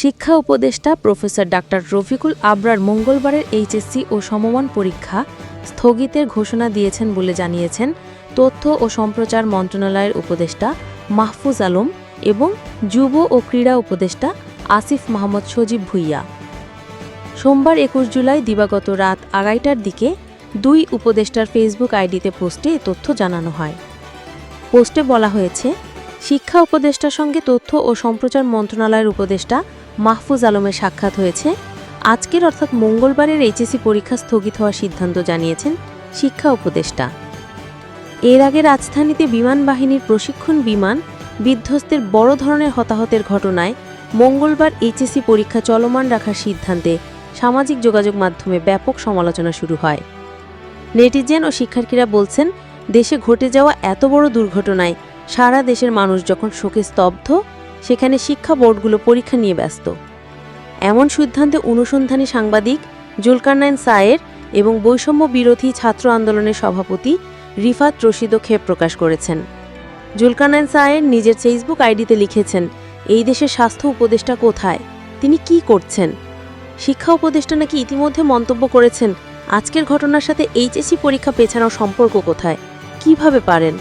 শিক্ষা উপদেষ্টা professor doctor Rafiqul Abrar মঙ্গলবারের এইচএসসি ও সমমান পরীক্ষা স্থগিতের ঘোষণা দিয়েছেন বলে জানিয়েছেন তথ্য ও সম্প্রচার মন্ত্রণালয়ের উপদেষ্টা মাহফুজ আলম এবং যুব ও ক্রীড়া উপদেষ্টা আসিফ মাহমদ সজীব ভুইয়া। সোমবার একুশ জুলাই দিবাগত রাত আড়াইটার দিকে দুই উপদেষ্টার ফেসবুক আইডিতে পোস্টে তথ্য জানানো হয়। পোস্টে বলা হয়েছে, শিক্ষা উপদেষ্টার সঙ্গে তথ্য ও সম্প্রচার মন্ত্রণালয়ের উপদেষ্টা মাহফুজ আলমের সাক্ষাৎ হয়েছে। আজকের অর্থাৎ মঙ্গলবারের এইচএসসি পরীক্ষা স্থগিত হওয়ার সিদ্ধান্ত জানিয়েছেন শিক্ষা উপদেষ্টা। এর আগে রাজধানীতে বিমান বাহিনীর প্রশিক্ষণ বিমান বিধ্বস্তের বড় ধরনের হতাহতের ঘটনায় মঙ্গলবার এইচএসসি পরীক্ষা চলমান রাখার সিদ্ধান্তে সামাজিক যোগাযোগ মাধ্যমে ব্যাপক সমালোচনা শুরু হয়। নেটিজেন ও শিক্ষার্থীরা বলছেন, দেশে ঘটে যাওয়া এত বড় দুর্ঘটনায় সারা দেশের মানুষ যখন শোকে স্তব্ধ সেখানে শিক্ষা বোর্ডগুলো পরীক্ষা নিয়ে ব্যস্ত। এমন সিদ্ধান্তে অনুসন্ধানী সাংবাদিক জুলকারনাইন সায়ের এবং বৈষম্য বিরোধী ছাত্র আন্দোলনের সভাপতি রিফাত রশিদও ক্ষেপ প্রকাশ করেছেন। জুলকারনাইন সায়ের নিজের ফেসবুক আইডিতে লিখেছেন, এই দেশের স্বাস্থ্য উপদেষ্টা কোথায়? তিনি কি করছেন? শিক্ষা উপদেষ্টা নাকি ইতিমধ্যে মন্তব্য করেছেন, আজকের ঘটনার সাথে এইচএসসি পরীক্ষা পেছানোর সম্পর্ক কোথায়? কীভাবে পারেন?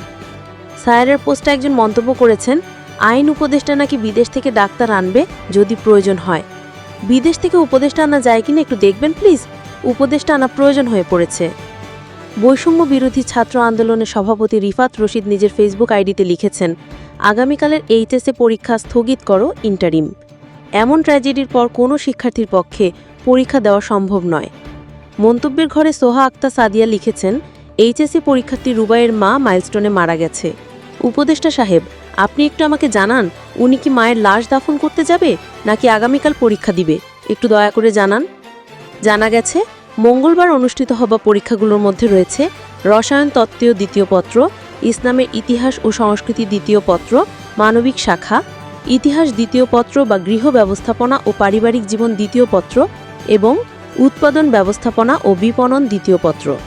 সায়ারের পোস্টে একজন মন্তব্য করেছেন আইন উপদেষ্টা নাকি বিদেশ থেকে ডাক্তার আনবে যদি প্রয়োজন হয়? বিদেশ থেকে উপদেষ্টা আনা যায় কিনা একটু দেখবেন প্লিজ? উপদেষ্টা আনা প্রয়োজন হয়ে পড়েছে। বৈষম্য বিরোধী ছাত্র আন্দোলনের সভাপতি রিফাত রশিদ নিজের ফেসবুক আইডিতে লিখেছেন, আগামীকালের এইচএসএ পরীক্ষা স্থগিত করো ইন্টারিম। এমন ট্র্যাজেডির পর কোনো শিক্ষার্থীর পক্ষে পরীক্ষা দেওয়া সম্ভব নয়। মন্তব্যের ঘরে সোহা আক্তা সাদিয়া লিখেছেন এইচএসসি পরীক্ষার্থী রুবাইয়ের মা মাইলস্টোনে মারা গেছে। উপদেষ্টা সাহেব আপনি একটু আমাকে জানান, উনি কি মায়ের লাশ দাফন করতে যাবে, নাকি আগামীকাল পরীক্ষা দিবে? একটু দয়া করে জানান। জানা গেছে, মঙ্গলবার অনুষ্ঠিত হবা পরীক্ষাগুলোর মধ্যে রয়েছে রসায়ন তত্ত্বীয় দ্বিতীয় পত্র, ইসলামের ইতিহাস ও সংস্কৃতি দ্বিতীয় পত্র, মানবিক শাখা, ইতিহাস দ্বিতীয় পত্র বা গৃহ ব্যবস্থাপনা ও পারিবারিক জীবন দ্বিতীয় পত্র এবং উৎপাদন ব্যবস্থাপনা ও বিপণন দ্বিতীয় পত্র।